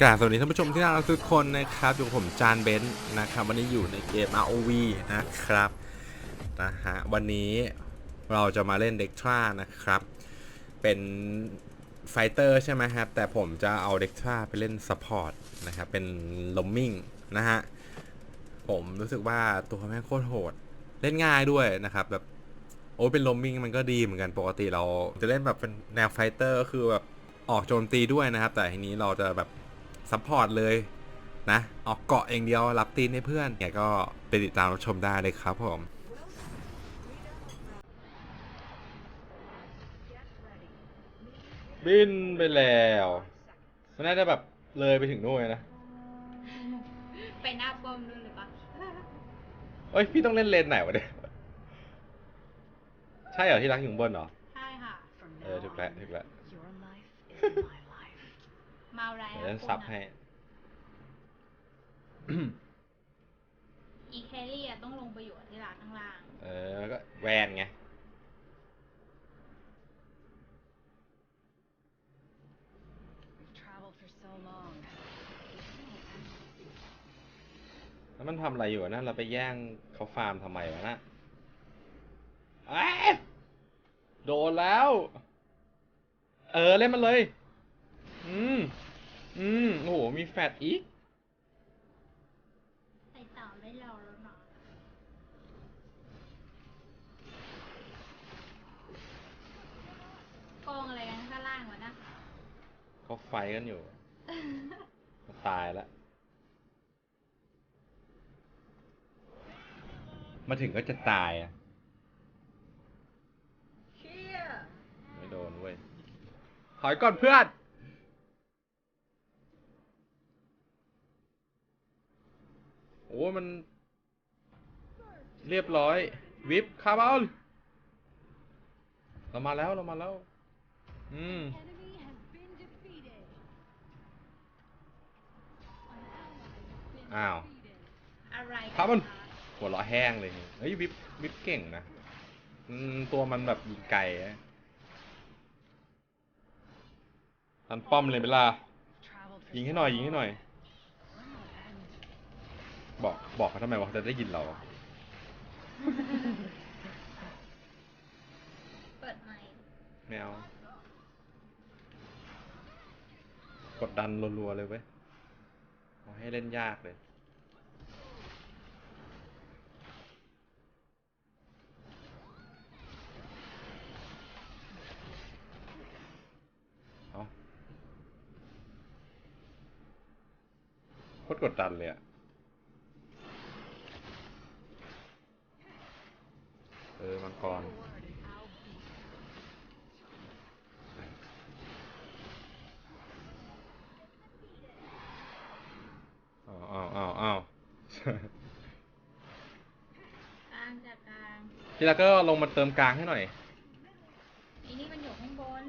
กราบสวัสดีท่านผู้ชมที่น่ารักทุกคนนะครับอยู่กับผมจานเบนซ์นะครับวันนี้อยู่ในเกม ROV นะครับนะฮะวันนี้เราจะมาเล่นเด็กทรานะครับ เป็นไฟเตอร์ใช่ไหมครับ แต่ผมจะเอาเด็กทราไปเล่นซัพพอร์ตนะครับเป็นลมมิงนะฮะผมรู้สึกว่าตัวแม่งโคตรโหด เล่นง่ายด้วยนะครับแบบโอ้เป็นลมมิงมันก็ดีเหมือนกันปกติเราจะเล่นแบบเป็นแนวไฟเตอร์ก็คือแบบออกโจมตีด้วยนะครับ แต่ทีนี้เราจะแบบ ซัพพอร์ตเลยนะ ออกเกาะเองเดียวรับตีนให้เพื่อนเนี่ยก็ไปติดตามรับชมได้เลยครับผมบินไปแล้ว มันน่าจะแบบเลยไปถึงนู่นเลยนะ ไปหน้าป้อมนู่นเลยปะเอ้ย พี่ต้องเล่นเลนไหนวะเนี่ย ใช่เหรอที่รักอยู่ข้างบนเหรอ ใช่ค่ะ เออ ถูกแล้วถูกแล้ว มาอะไรเดี๋ยวเล่นซับให้ อีแคลรี่อะต้องลงไปอยู่ที่ร้านข้างล่าง เออก็แวนไง We've traveled for so long. แล้วมันทำอะไรอยู่อะนะ เราไปแย่งเขาฟาร์มทำไมวะนะเอ้ยโดนแล้ว เออ เล่นมันเลย อืม อืม โอ้โห มีแฟดอีกใส่ต่อไม่รอแล้วเนาะโกงอะไรกันข้างล่างวะนะ เขาไฟกันอยู่เขาตายแล้ว มาถึงก็จะตายอะ เชี่ยไม่โดนเว้ยถอยก่อนเพื่อน โอ้ยมัน เรียบร้อย วิปคาร์บอนเรามาแล้วเรามาแล้ว อืม Enemy has been defeated. อ้าวอะไรกัครับมันคะหัวเราะแห้งเลยเฮ้ยวิปวิปเก่งนะอืมตัวมันแบบยิงไกลอะทันป้อมเลยเวลา Traveled for ยิงให้ so หน่อยยิงให้ long. หน่อย When will it end? บอกบอกเขาทำไมวะเขาจะได้ยินเรา เปิดไมค์ไม่เอา กดดันรัวๆเลยเว้ยเอาให้เล่นยากเลย เอาโคตรกดดันเลยอะเออ มังกร อ้าวอ้าวอ้าวอ้าว กลางจากกลางทีละก็ลงมาเติมกลางให้หน่อย ไอ้นี่มันอยู่ข้างบน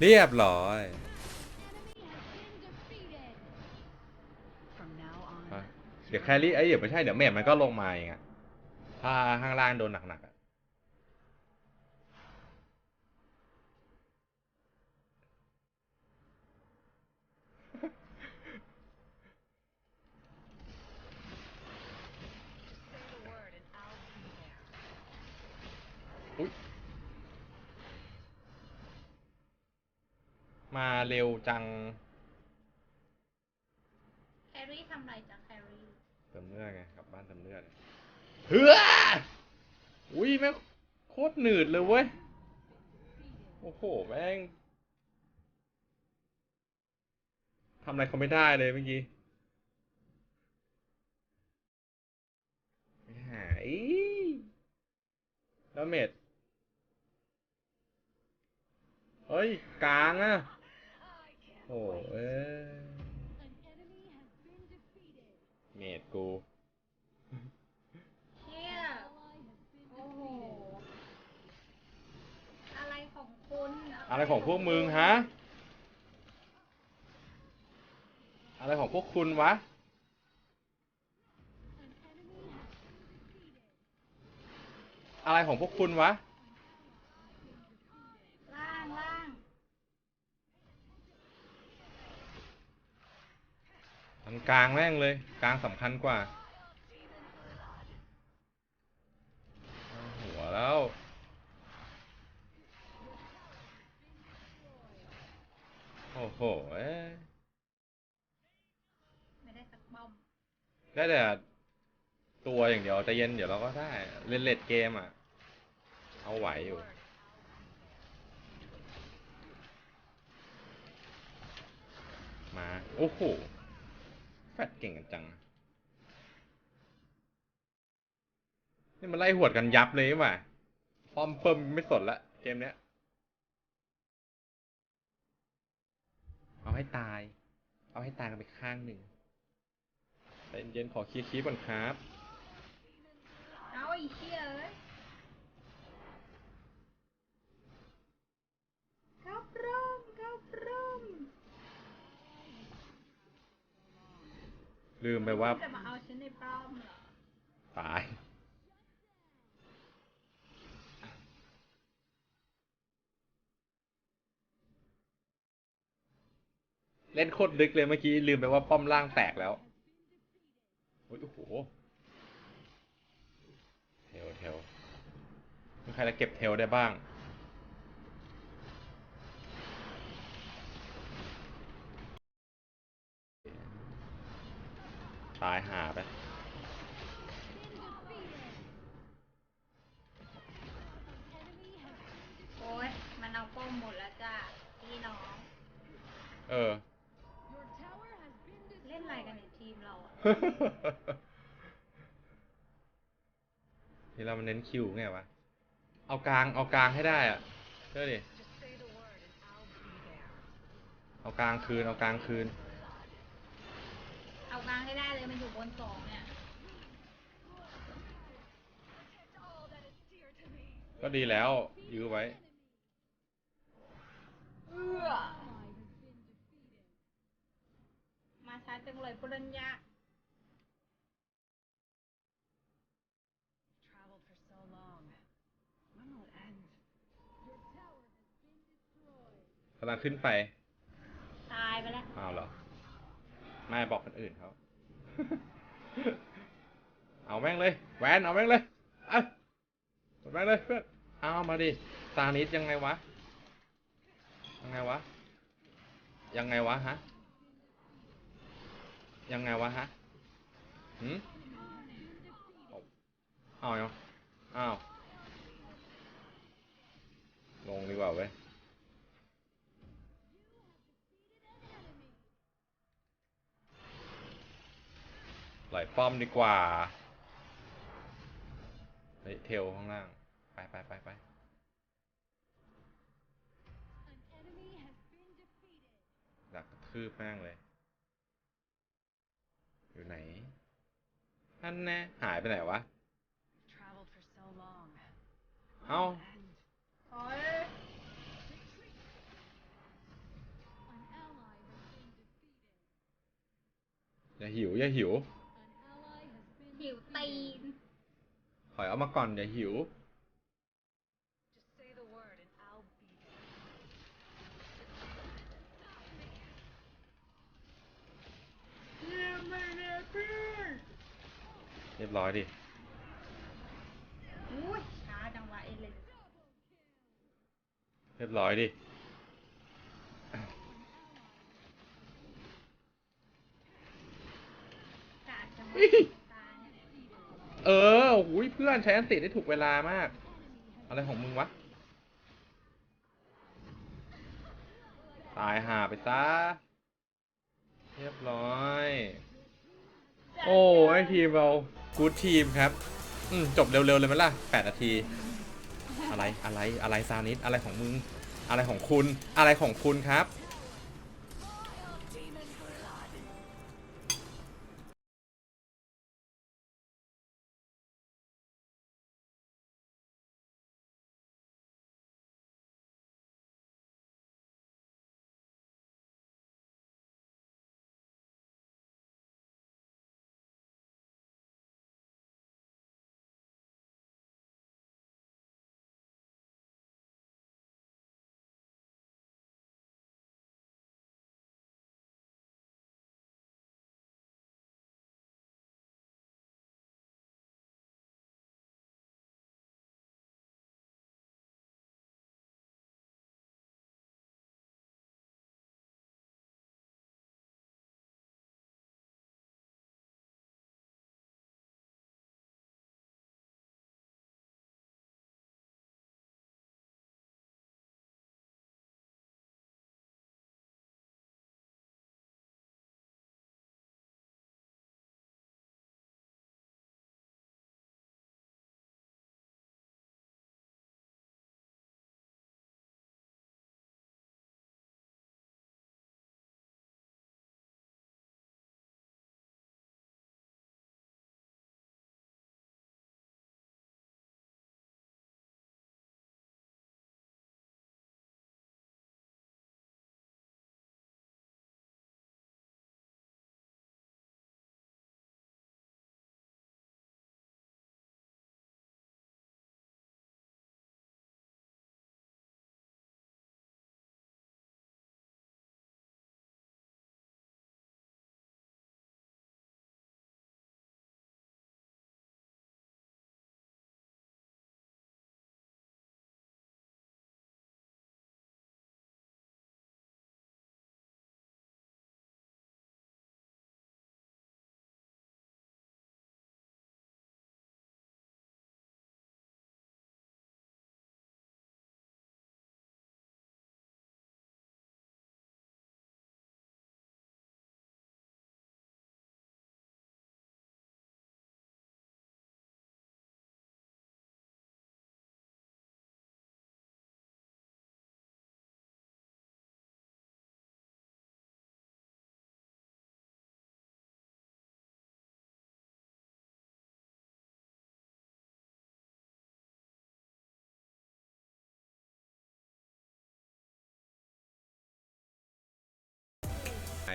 เรียบร้อย From now on, เดี๋ยวแครี่ไอ้ยเดี๋ยวไม่ใช่เดี๋ยวเมดมันก็ลงมาเองอะถ้าข้างล่างโดนหนักๆอะอุ๊ยมา เร็วจังแคลรี่ทำอะไรจากแคลรี่เติมเลือดไงกลับบ้านเติมเลือดเฮ้ออุ้ยแม่งโคตรหนืดเลยเว้ย โอ้โหแม่งทำอะไรเขาไม่ได้เลยเมื่อกี้ไม่หายแล้วเมดเฮ้ย กลางอะ โอ้เอ้ยเมดกูเชี่ยโอ้โห อะไรของคุณอะไรของพวกมึงฮะ อะไรของพวกคุณวะ อะไรของพวกคุณวะ อ ทาง กลางแม่งเลย กลางสำคัญกว่า หัวแล้ว โอ้โหเอ้ยไม่ได้สักบอมได้แต่ตัวอย่างเดียวใจเย็นเดี๋ยวเราก็ได้ เล่นเลดเกมอะ เอาไหวอยู่มา โอ้โห แฟดเก่งกันจัง นี่มันไล่หวดกันยับเลยว่ะป้อมเปิมไม่สนละ เกมเนี้ย เอาให้ตาย เอาให้ตายกันไปข้างหนึ่งใจเย็นๆขอเคลียร์คีย์ก่อนครับ เอาอ้เชี่ยเอ้ยครับร่มครับร่ม ลืมไปว่าจะมาเอาฉันในป้อมเหรอตาย เล่นโคตรดึกเลยเมื่อกี้ ลืมไปว่าป้อมล่างแตกแล้ว โอ้ยโอ้โห เทลเทลมีใครจะเก็บเทลได้บ้าง ตายหาไปโอ้ยมันเอาป้อมหมดแล้วจ้าพี่น้อง เออ เล่นอะไรกันในทีมเราอะที่เรามันเน้นคิวไงวะ เอากลางเอากลางให้ได้อะเชื่อดิ Just say the word and I'll be there. เอากลางคืนเอากลางคืน เอากลางให้ได้เลยมั นอยู่บนสองเนี่ย ก็ดีแล้ว ยื้อไว้ เอื้อ มาช้าจังเลยปรัญญา Traveled for so long. When will it end? กำลังขึ้นไป ตายไปแล้วเอาเหรอ ไม่บอกคนอื่นเขา เอาแม่งเลยแหวนเอาแม่งเลยเอาเอาแม่งเลยเพื่อนเอามาดิตานิดยังไงวะยังไงวะยังไงวะฮะยังไงวะฮะหืมเอาเนาะงอ้าว ลงดีกว่าเว้ย ไหล ป้อมดีกว่า เฮ้ยเทลข้างล่าง ไปไปไปไปดักทืบแม่งเลย อยู่ไหนนั่นแน่หายไปไหนวะ เอ้า End. โอ้ยอย่าหิว อย่าหิว หิวตีนถอยเอามาก่อนอย่าหิว Just say the word and I'll be there. เยี่ยมเลยเนี่ยเพื่อนเรียบร้อยดิอุ้ยช้าจังวะเอเลนเรียบร้อยดิ กาดจัง เฮ้ วะ ย ตายเนี่ย เออหุยเพื่ อนใช้อันติได้ถูกเวลามาก อะไรของมึงวะ ตายหาไปซะ เรียบร้อย โอ้ไอทีมเรากูดทีมครับ อืมจบเร็วๆเลยไหมล่ะแปดนาที อะไรอะไรอะไรซานิสอะไรของมึง อะไรของคุณอะไรของคุณครับ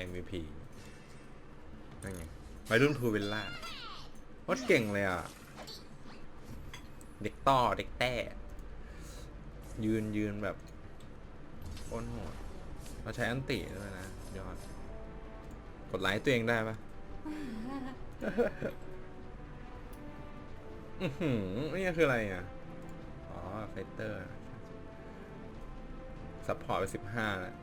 MVP นั่นไงวัยรุ่นพูวิลล่าวัดเก่งเลยอะ เด็กต่อเด็กแต้ ยืนยืนแบบโคตรโหดเราใช้อันติด้วยนะ ยอด กดไลค์ตัวเองได้ปะอือหือนี่คืออะไรอะ อ๋อ ไฟเตอร์ ซัพพอร์ตไปสิบห้าแล้ว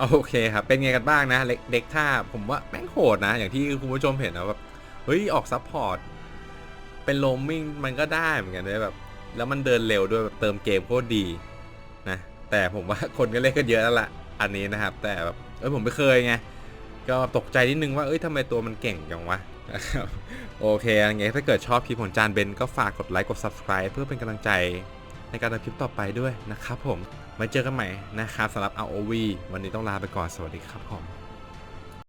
โอเคครับ เป็นไงกันบ้างนะ เด็กท่าผมว่าแม่งโหดนะ อย่างที่คุณผู้ชมเห็นนะแบบเฮ้ย ออกซัพพอร์ต เป็นโลมมิ่งมันก็ได้เหมือนกันด้วยแบบ แล้วมันเดินเร็วด้วยแบบเติมเกมโคตรดีนะ แต่ผมว่าคนก็เล่นกันเยอะแล้วล่ะ อันนี้นะครับ แต่แบบ เอ้ยผมไม่เคยไง ก็ตกใจนิดนึงว่า เอ้ยทำไมตัวมันเก่งจังวะนะครับโอเคยังไงถ้าเกิดชอบคลิปของจานเบนก็ฝากกดไลค์กด subscribe เพื่อเป็นกำลังใจ ในการทำคลิปต่อไปด้วยนะครับผมไว้เจอกันใหม่นะครับสำหรับ ROV วันนี้ต้องลาไปก่อนสวัสดีครับผม